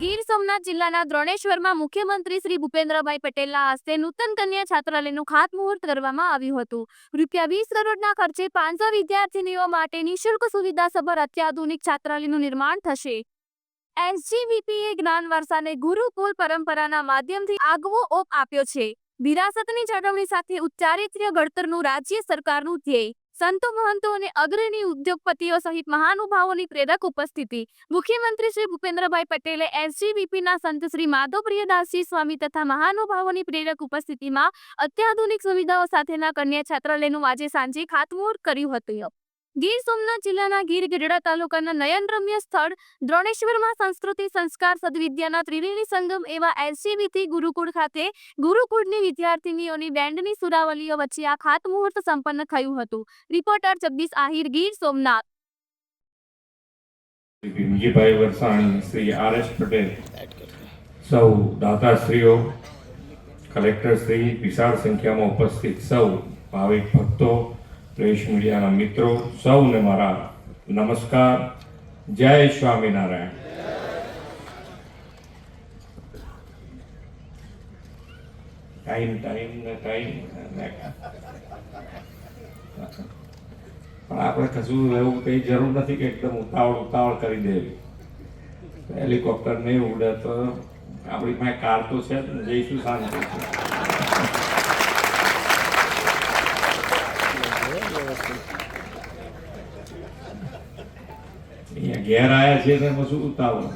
ગીર સોમનાથ જિલ્લાના દ્રોણેશ્વરમાં મુખ્યમંત્રી શ્રી ભૂપેન્દ્રભાઈ પટેલના હસ્તે નૂતન કન્યા છાત્રાલયનું ખાતમુહૂર્ત કરવામાં આવ્યું હતું. રૂપિયા વીસ કરોડના ખર્ચે પાંચસો વિદ્યાર્થીનીઓ માટે નિઃશુલ્ક સુવિધાસભર અત્યાધુનિક છાત્રાલયનું નિર્માણ થશે. એસજીવીપીએ જ્ઞાન વારસાને ગુરુકુલ પરંપરાના માધ્યમથી આગવો ઓપ આપ્યો છે. વિરાસતની જાળવણી સાથે ઉચ્ચારિત્ર્ય ઘડતરનું રાજ્ય સરકારનું ધ્યેય. સંતો મહંતો અને અગ્રણી ઉદ્યોગપતિઓ સહિત મહાનુભાવોની પ્રેરક ઉપસ્થિતિ. મુખ્યમંત્રી શ્રી ભૂપેન્દ્રભાઈ પટેલે એસજીવીપીના સંત શ્રી માધવપ્રિયદાસજી સ્વામી તથા મહાનુભાવોની પ્રેરક ઉપસ્થિતિમાં અત્યાધુનિક સુવિધાઓ સાથેના કન્યા છાત્રાલયનું આજે સાંજે ખાતમુહૂર્ત કર્યું હતું. ગીર સોમનાથ જિલ્લાના ગીર ગઢડા તાલુકાના નયનરમ્ય સ્થળ દ્રોણેશ્વરમાં સંસ્કૃતિ સંસ્કાર સદવિદ્યાના ત્રિવેણી સંગમ એવા એલસીબીથી ગુરુકુળ ખાતે ગુરુકુળની વિદ્યાર્થીનીઓની બેન્ડની સુરાવલીઓ વચ્ચે આ ખાતમુહૂર્ત સંપન્ન થયું હતું. Reporter Jagdish Ahir, Gir Somnath. Bhimjibhai Varsani, Shri R S Patel, સૌ દાતાશ્રીઓ, કલેક્ટરશ્રી, વિશાળ સંખ્યામાં ઉપસ્થિત સૌ ભાવિક ભક્તો પ્રેસ મીડિયાના મિત્રો, સૌને મારા નમસ્કાર. જય સ્વામિનારાયણ. ટાઈમ ટાઈમ ને ટાઈમ પણ આપણે કશું એવું કંઈ જરૂર નથી કે એકદમ ઉતાવળ ઉતાવળ કરી દેવી. હેલિકોપ્ટર નહીં ઉડે તો આપણી પાસે કાર તો છે જ ને, જઈશું શાંતિ અહીંયા ઘેર આવ્યા છે ને એમાં શું ઉતાવળ.